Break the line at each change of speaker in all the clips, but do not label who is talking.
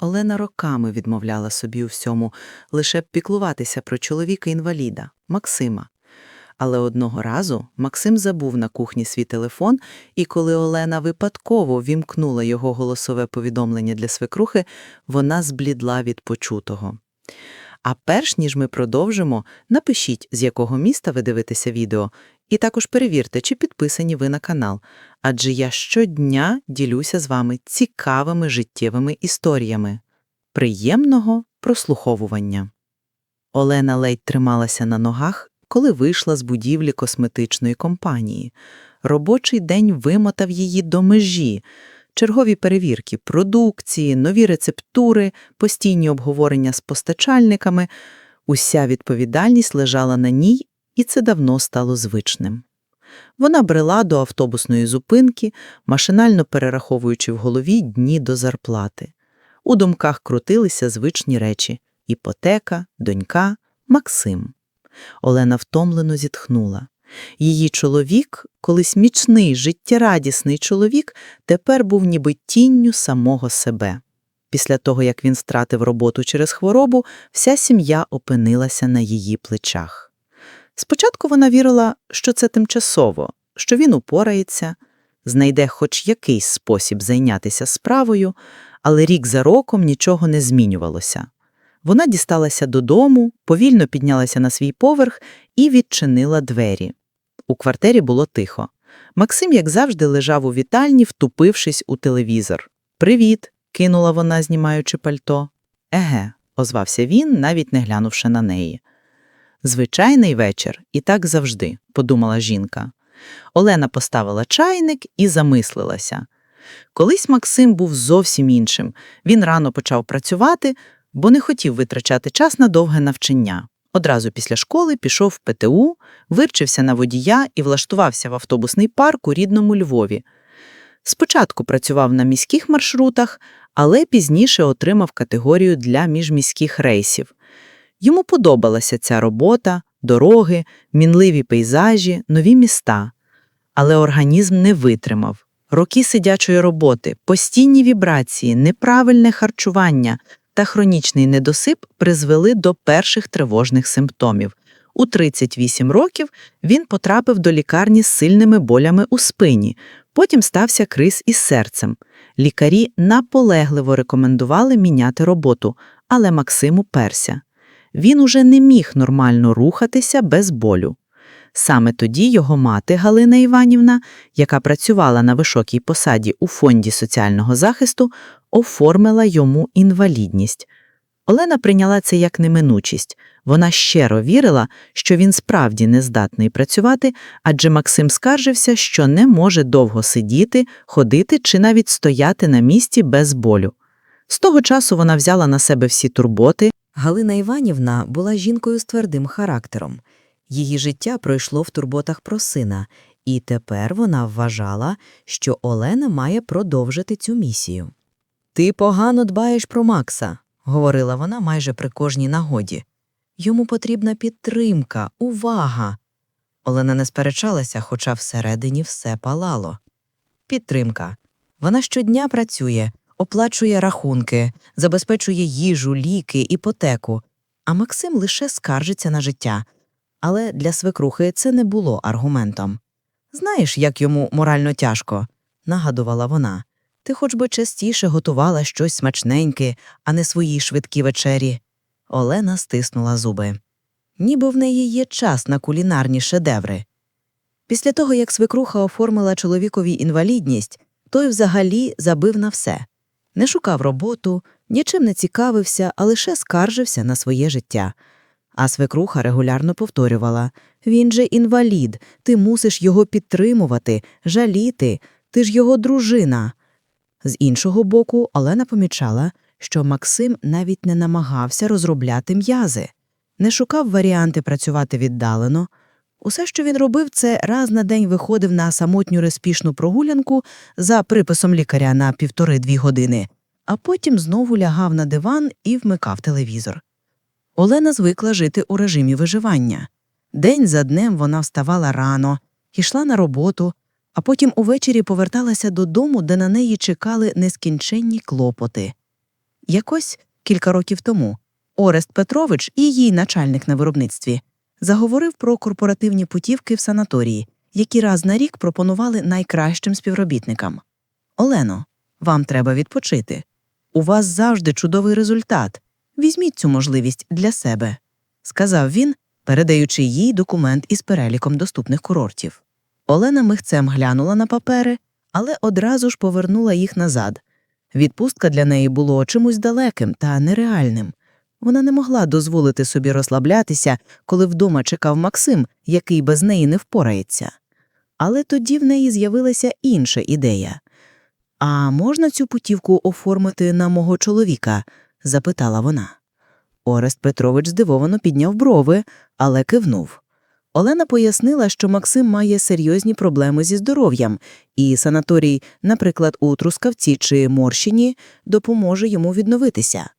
Олена роками відмовляла собі у всьому, лише б піклуватися про чоловіка-інваліда Максима. Але одного разу Максим забув на кухні свій телефон, і коли Олена випадково вімкнула його голосове повідомлення для свекрухи, вона зблідла від почутого. А перш ніж ми продовжимо, напишіть, з якого міста ви дивитеся відео, і також перевірте, чи підписані ви на канал, адже я щодня ділюся з вами цікавими життєвими історіями. Приємного прослуховування. Олена ледь трималася на ногах, коли вийшла з будівлі косметичної компанії. Робочий день вимотав її до межі. Чергові перевірки продукції, нові рецептури, постійні обговорення з постачальниками. Уся відповідальність лежала на ній, і це давно стало звичним. Вона брела до автобусної зупинки, машинально перераховуючи в голові дні до зарплати. У думках крутилися звичні речі – іпотека, донька, Максим. Олена втомлено зітхнула. Її чоловік, колись міцний, життєрадісний чоловік, тепер був ніби тінню самого себе. Після того, як він стратив роботу через хворобу, вся сім'я опинилася на її плечах. Спочатку вона вірила, що це тимчасово, що він упорається, знайде хоч якийсь спосіб зайнятися справою, але рік за роком нічого не змінювалося. Вона дісталася додому, повільно піднялася на свій поверх і відчинила двері. У квартирі було тихо. Максим, як завжди, лежав у вітальні, втупившись у телевізор. Привіт, кинула вона, знімаючи пальто. Еге, озвався він, навіть не глянувши на неї. Звичайний вечір, і так завжди, подумала жінка. Олена поставила чайник і замислилася. Колись Максим був зовсім іншим. Він рано почав працювати, бо не хотів витрачати час на довге навчання. Одразу після школи пішов в ПТУ, вивчився на водія і влаштувався в автобусний парк у рідному Львові. Спочатку працював на міських маршрутах, але пізніше отримав категорію для міжміських рейсів. Йому подобалася ця робота, дороги, мінливі пейзажі, нові міста. Але організм не витримав. Роки сидячої роботи, постійні вібрації, неправильне харчування та хронічний недосип призвели до перших тривожних симптомів. У 38 років він потрапив до лікарні з сильними болями у спині, потім стався криз із серцем. Лікарі наполегливо рекомендували міняти роботу, але Максим уперся. Він уже не міг нормально рухатися без болю. Саме тоді його мати Галина Іванівна, яка працювала на високій посаді у фонді соціального захисту, оформила йому інвалідність. Олена прийняла це як неминучість. Вона щиро вірила, що він справді не здатний працювати, адже Максим скаржився, що не може довго сидіти, ходити чи навіть стояти на місці без болю. З того часу вона взяла на себе всі турботи.
Галина Іванівна була жінкою з твердим характером. Її життя пройшло в турботах про сина, і тепер вона вважала, що Олена має продовжити цю місію. Ти погано дбаєш про Макса, говорила вона майже при кожній нагоді. Йому потрібна підтримка, увага. Олена не сперечалася, хоча всередині все палало. Підтримка. Вона щодня працює, оплачує рахунки, забезпечує їжу, ліки, іпотеку, а Максим лише скаржиться на життя. Але для свекрухи це не було аргументом. Знаєш, як йому морально тяжко, нагадувала вона. Ти хоч би частіше готувала щось смачненьке, а не свої швидкі вечері. Олена стиснула зуби. Ніби в неї є час на кулінарні шедеври. Після того, як свекруха оформила чоловікові інвалідність, той взагалі забив на все не шукав роботу, нічим не цікавився, а лише скаржився на своє життя. А свекруха регулярно повторювала він же інвалід, ти мусиш його підтримувати, жаліти, ти ж його дружина. З іншого боку, Олена помічала, що Максим навіть не намагався розробляти м'язи, не шукав варіанти працювати віддалено. Усе, що він робив, це раз на день виходив на самотню респішну прогулянку за приписом лікаря на півтори-дві години, а потім знову лягав на диван і вмикав телевізор. Олена звикла жити у режимі виживання. День за днем вона вставала рано, йшла на роботу, а потім увечері поверталася додому, де на неї чекали нескінченні клопоти.
Якось кілька років тому Орест Петрович і її начальник на виробництві заговорив про корпоративні путівки в санаторії, які раз на рік пропонували найкращим співробітникам. Олено, вам треба відпочити. У вас завжди чудовий результат. Візьміть цю можливість для себе, сказав він, передаючи їй документ із переліком доступних курортів. Олена михцем глянула на папери, але одразу ж повернула їх назад. Відпустка для неї було чимось далеким та нереальним. Вона не могла дозволити собі розслаблятися, коли вдома чекав Максим, який без неї не впорається. Але тоді в неї з'явилася інша ідея. А можна цю путівку оформити на мого чоловіка? запитала вона. Орест Петрович здивовано підняв брови, але кивнув. Олена пояснила, що Максим має серйозні проблеми зі здоров'ям, і санаторій, наприклад, у Трускавці чи Морщині, допоможе йому відновитися.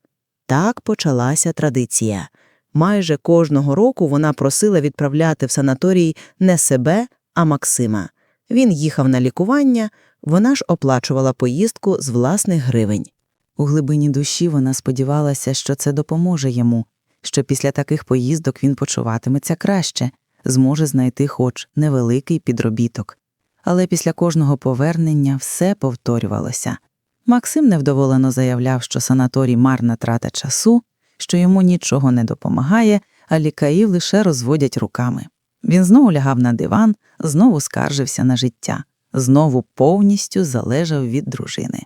Так почалася традиція. Майже кожного року вона просила відправляти в санаторій не себе, а Максима. Він їхав на лікування, вона ж оплачувала поїздку з власних гривень.
У глибині душі вона сподівалася, що це допоможе йому, що після таких поїздок він почуватиметься краще, зможе знайти хоч невеликий підробіток. Але після кожного повернення все повторювалося. Максим невдоволено заявляв, що санаторій марна трата часу, що йому нічого не допомагає, а лікарів лише розводять руками. Він знову лягав на диван, знову скаржився на життя, знову повністю залежав від дружини.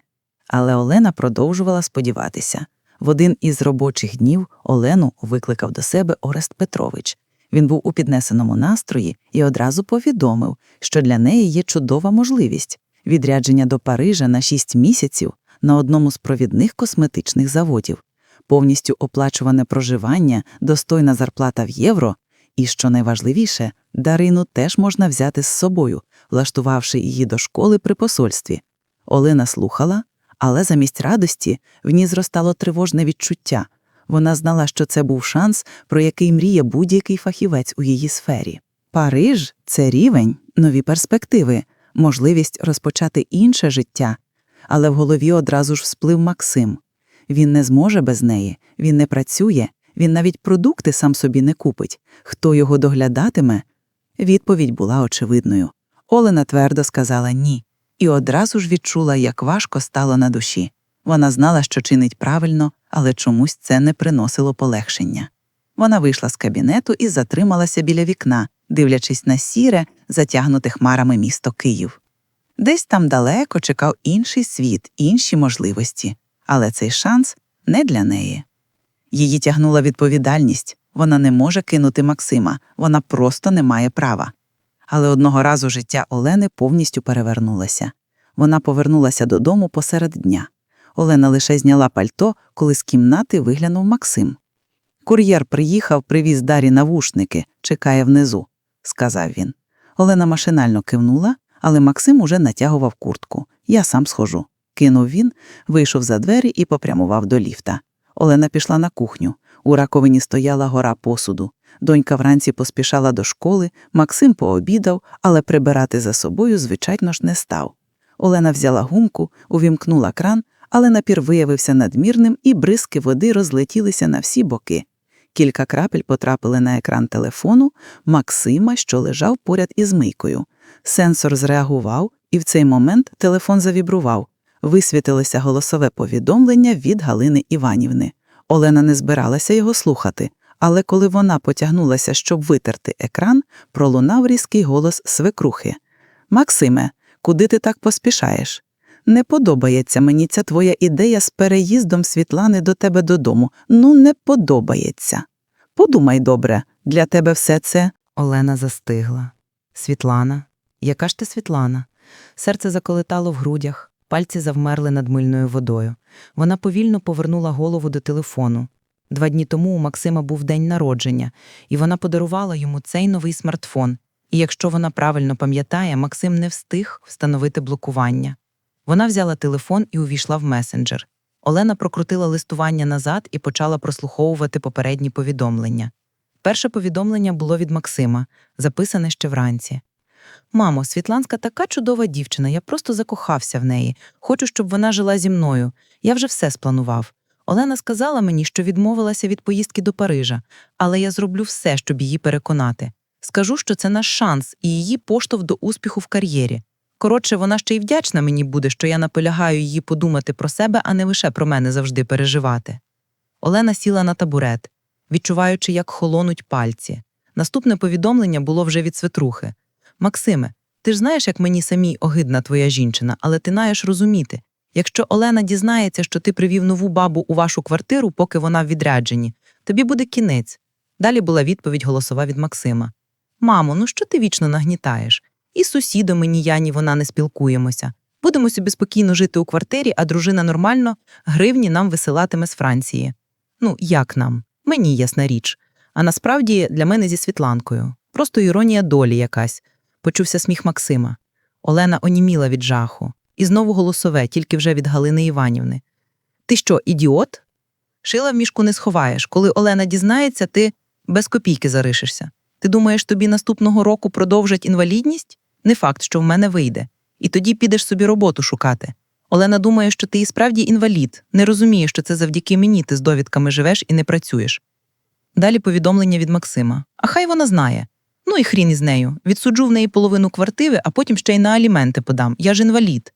Але Олена продовжувала сподіватися. В один із робочих днів Олену викликав до себе Орест Петрович. Він був у піднесеному настрої і одразу повідомив, що для неї є чудова можливість відрядження до Парижа на шість місяців на одному з провідних косметичних заводів, повністю оплачуване проживання, достойна зарплата в євро, і, що найважливіше, Дарину теж можна взяти з собою, влаштувавши її до школи при посольстві. Олена слухала, але замість радості в ній зростало тривожне відчуття. Вона знала, що це був шанс, про який мріє будь-який фахівець у її сфері. Париж це рівень, нові перспективи, можливість розпочати інше життя. Але в голові одразу ж всплив Максим. Він не зможе без неї, він не працює, він навіть продукти сам собі не купить. Хто його доглядатиме? Відповідь була очевидною. Олена твердо сказала ні, і одразу ж відчула, як важко стало на душі. Вона знала, що чинить правильно, але чомусь це не приносило полегшення. Вона вийшла з кабінету і затрималася біля вікна, дивлячись на сіре, затягнуте хмарами місто Київ. Десь там далеко чекав інший світ, інші можливості, але цей шанс не для неї. Її тягнула відповідальність вона не може кинути Максима, вона просто не має права. Але одного разу життя Олени повністю перевернулося. Вона повернулася додому посеред дня. Олена лише зняла пальто, коли з кімнати виглянув Максим. Кур'єр приїхав, привіз Дарі навушники, чекає внизу, сказав він. Олена машинально кивнула, але Максим уже натягував куртку. Я сам схожу. Кинув він, вийшов за двері і попрямував до ліфта. Олена пішла на кухню. У раковині стояла гора посуду. Донька вранці поспішала до школи, Максим пообідав, але прибирати за собою, звичайно ж, не став. Олена взяла гумку, увімкнула кран, але напір виявився надмірним, і бризки води розлетілися на всі боки. Кілька крапель потрапили на екран телефону Максима, що лежав поряд із мийкою. Сенсор зреагував, і в цей момент телефон завібрував. Висвітилося голосове повідомлення від Галини Іванівни. Олена не збиралася його слухати, але коли вона потягнулася, щоб витерти екран, пролунав різкий голос свекрухи. Максиме, куди ти так поспішаєш? Не подобається мені ця твоя ідея з переїздом Світлани до тебе додому. Ну, не подобається. Подумай добре, для тебе все це. Олена застигла. Світлана, яка ж ти Світлана? Серце заколитало в грудях, пальці завмерли над мильною водою. Вона повільно повернула голову до телефону. Два дні тому у Максима був день народження, і вона подарувала йому цей новий смартфон. І якщо вона правильно пам'ятає, Максим не встиг встановити блокування. Вона взяла телефон і увійшла в месенджер. Олена прокрутила листування назад і почала прослуховувати попередні повідомлення. Перше повідомлення було від Максима, записане ще вранці. Мамо, Світланська така чудова дівчина, я просто закохався в неї. Хочу, щоб вона жила зі мною. Я вже все спланував. Олена сказала мені, що відмовилася від поїздки до Парижа, але я зроблю все, щоб її переконати. Скажу, що це наш шанс і її поштовх до успіху в кар'єрі. Коротше, вона ще й вдячна мені буде, що я наполягаю її подумати про себе, а не лише про мене завжди переживати. Олена сіла на табурет, відчуваючи, як холонуть пальці. Наступне повідомлення було вже від свекрухи. Максиме, ти ж знаєш, як мені самій огидна твоя жінчина, але ти маєш розуміти, якщо Олена дізнається, що ти привів нову бабу у вашу квартиру, поки вона в відрядженні, тобі буде кінець. Далі була відповідь голосова від Максима. Мамо, ну що ти вічно нагнітаєш? І з сусідами ні вона не спілкуємося. Будемо собі спокійно жити у квартирі, а дружина нормально гривні нам висилатиме з Франції. Ну, як нам? Мені ясна річ. А насправді для мене зі Світланкою. Просто іронія долі якась. Почувся сміх Максима. Олена оніміла від жаху. І знову голосове, тільки вже від Галини Іванівни. Ти що, ідіот? Шила в мішку не сховаєш. Коли Олена дізнається, ти без копійки заришишся. Ти думаєш, тобі наступного року продовжать інвалідність? Не факт, що в мене вийде. І тоді підеш собі роботу шукати. Олена думає, що ти і справді інвалід, не розуміє, що це завдяки мені ти з довідками живеш і не працюєш. Далі повідомлення від Максима. А хай вона знає. Ну і хрін із нею. Відсуджу в неї половину квартири, а потім ще й на аліменти подам. Я ж інвалід.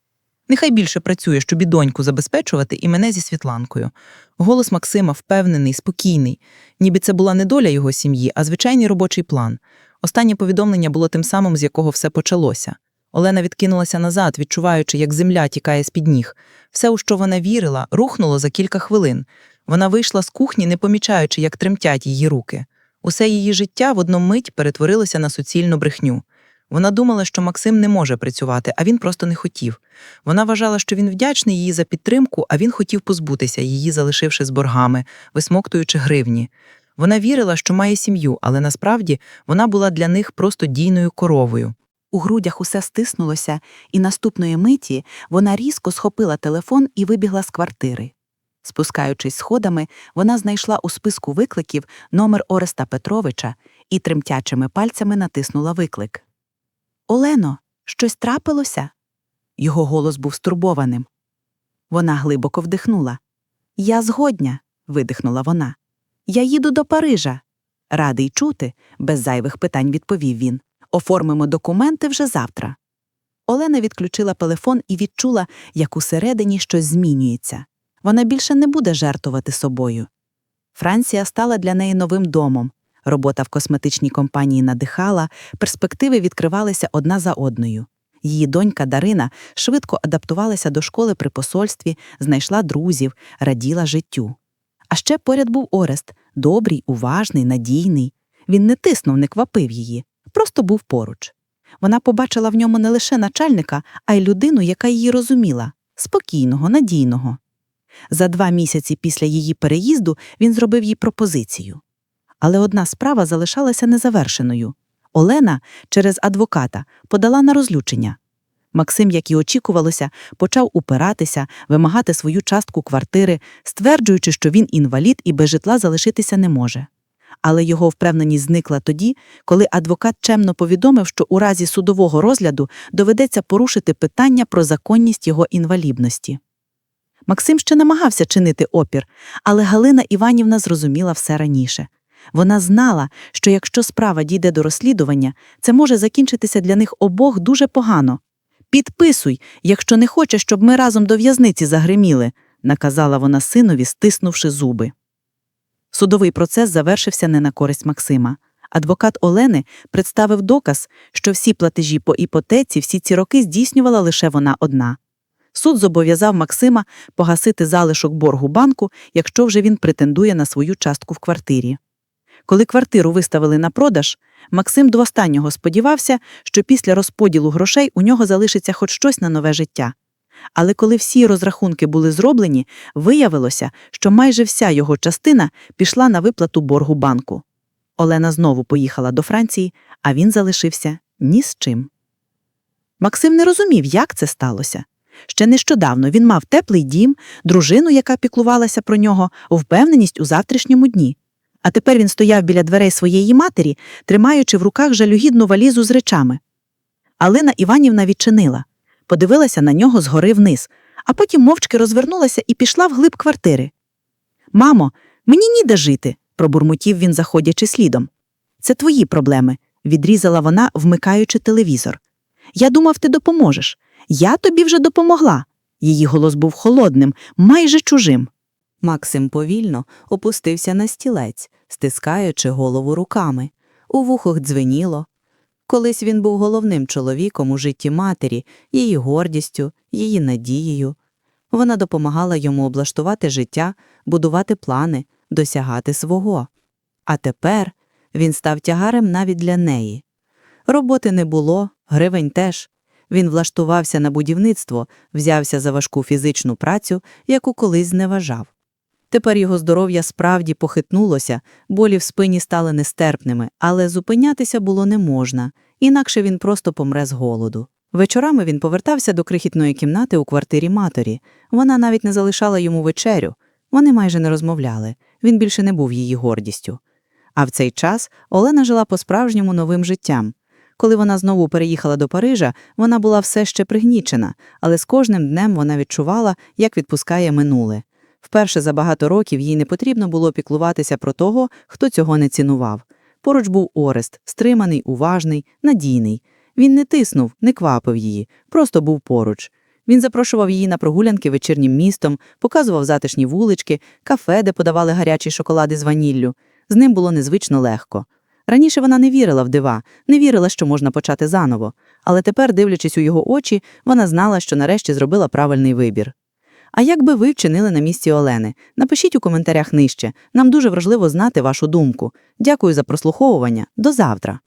Нехай більше працює, щоб і доньку забезпечувати, і мене зі Світланкою. Голос Максима впевнений, спокійний, ніби це була не доля його сім'ї, а звичайний робочий план. Останнє повідомлення було тим самим, з якого все почалося. Олена відкинулася назад, відчуваючи, як земля тікає з-під ніг. Все, у що вона вірила, рухнуло за кілька хвилин. Вона вийшла з кухні, не помічаючи, як тремтять її руки. Усе її життя в одну мить перетворилося на суцільну брехню. Вона думала, що Максим не може працювати, а він просто не хотів. Вона вважала, що він вдячний їй за підтримку, а він хотів позбутися її, залишивши з боргами, висмоктуючи гривні. Вона вірила, що має сім'ю, але насправді вона була для них просто дійною коровою.
У грудях усе стиснулося, і наступної миті вона різко схопила телефон і вибігла з квартири. Спускаючись сходами, вона знайшла у списку викликів номер Ореста Петровича і тремтячими пальцями натиснула виклик. Олено, щось трапилося? Його голос був стурбованим. Вона глибоко вдихнула. Я згодня, видихнула вона. Я їду до Парижа. Радий чути, без зайвих питань відповів він. Оформимо документи вже завтра. Олена відключила телефон і відчула, як усередині щось змінюється. Вона більше не буде жертвувати собою. Франція стала для неї новим домом. Робота в косметичній компанії надихала, перспективи відкривалися одна за одною. Її донька Дарина швидко адаптувалася до школи при посольстві, знайшла друзів, раділа життю. А ще поряд був Орест добрий, уважний, надійний. Він не тиснув, не квапив її, просто був поруч. Вона побачила в ньому не лише начальника, а й людину, яка її розуміла спокійного, надійного. За два місяці після її переїзду він зробив їй пропозицію. Але одна справа залишалася незавершеною. Олена через адвоката подала на розлючення. Максим, як і очікувалося, почав упиратися, вимагати свою частку квартири, стверджуючи, що він інвалід і без житла залишитися не може. Але його впевненість зникла тоді, коли адвокат чемно повідомив, що у разі судового розгляду доведеться порушити питання про законність його інвалідності. Максим ще намагався чинити опір, але Галина Іванівна зрозуміла все раніше. Вона знала, що якщо справа дійде до розслідування, це може закінчитися для них обох дуже погано. Підписуй, якщо не хочеш, щоб ми разом до в'язниці загриміли, наказала вона синові, стиснувши зуби. Судовий процес завершився не на користь Максима. Адвокат Олени представив доказ, що всі платежі по іпотеці всі ці роки здійснювала лише вона одна. Суд зобов'язав Максима погасити залишок боргу банку, якщо вже він претендує на свою частку в квартирі. Коли квартиру виставили на продаж, Максим до останнього сподівався, що після розподілу грошей у нього залишиться хоч щось на нове життя. Але коли всі розрахунки були зроблені, виявилося, що майже вся його частина пішла на виплату боргу банку. Олена знову поїхала до Франції, а він залишився ні з чим. Максим не розумів, як це сталося. Ще нещодавно він мав теплий дім, дружину, яка піклувалася про нього, впевненість у завтрашньому дні. А тепер він стояв біля дверей своєї матері, тримаючи в руках жалюгідну валізу з речами. Алина Іванівна відчинила, подивилася на нього згори вниз, а потім мовчки розвернулася і пішла вглиб квартири. Мамо, мені ніде жити, пробурмотів він, заходячи слідом. Це твої проблеми, відрізала вона, вмикаючи телевізор. Я думав, ти допоможеш. Я тобі вже допомогла. Її голос був холодним, майже чужим.
Максим повільно опустився на стілець, стискаючи голову руками. У вухах дзвеніло. Колись він був головним чоловіком у житті матері, її гордістю, її надією. Вона допомагала йому облаштувати життя, будувати плани, досягати свого. А тепер він став тягарем навіть для неї. Роботи не було, гривень теж. Він влаштувався на будівництво, взявся за важку фізичну працю, яку колись зневажав. Тепер його здоров'я справді похитнулося, болі в спині стали нестерпними, але зупинятися було не можна, інакше він просто помре з голоду. Вечорами він повертався до крихітної кімнати у квартирі матері. Вона навіть не залишала йому вечерю. Вони майже не розмовляли. Він більше не був її гордістю. А в цей час Олена жила по-справжньому новим життям. Коли вона знову переїхала до Парижа, вона була все ще пригнічена, але з кожним днем вона відчувала, як відпускає минуле. Вперше за багато років їй не потрібно було піклуватися про того, хто цього не цінував. Поруч був Орест, стриманий, уважний, надійний. Він не тиснув, не квапив її, просто був поруч. Він запрошував її на прогулянки вечірнім містом, показував затишні вулички, кафе, де подавали гарячі шоколади з ваніллю. З ним було незвично легко. Раніше вона не вірила в дива, не вірила, що можна почати заново, але тепер, дивлячись у його очі, вона знала, що нарешті зробила правильний вибір. А як би ви вчинили на місці Олени? Напишіть у коментарях нижче. Нам дуже важливо знати вашу думку. Дякую за прослуховування. До завтра.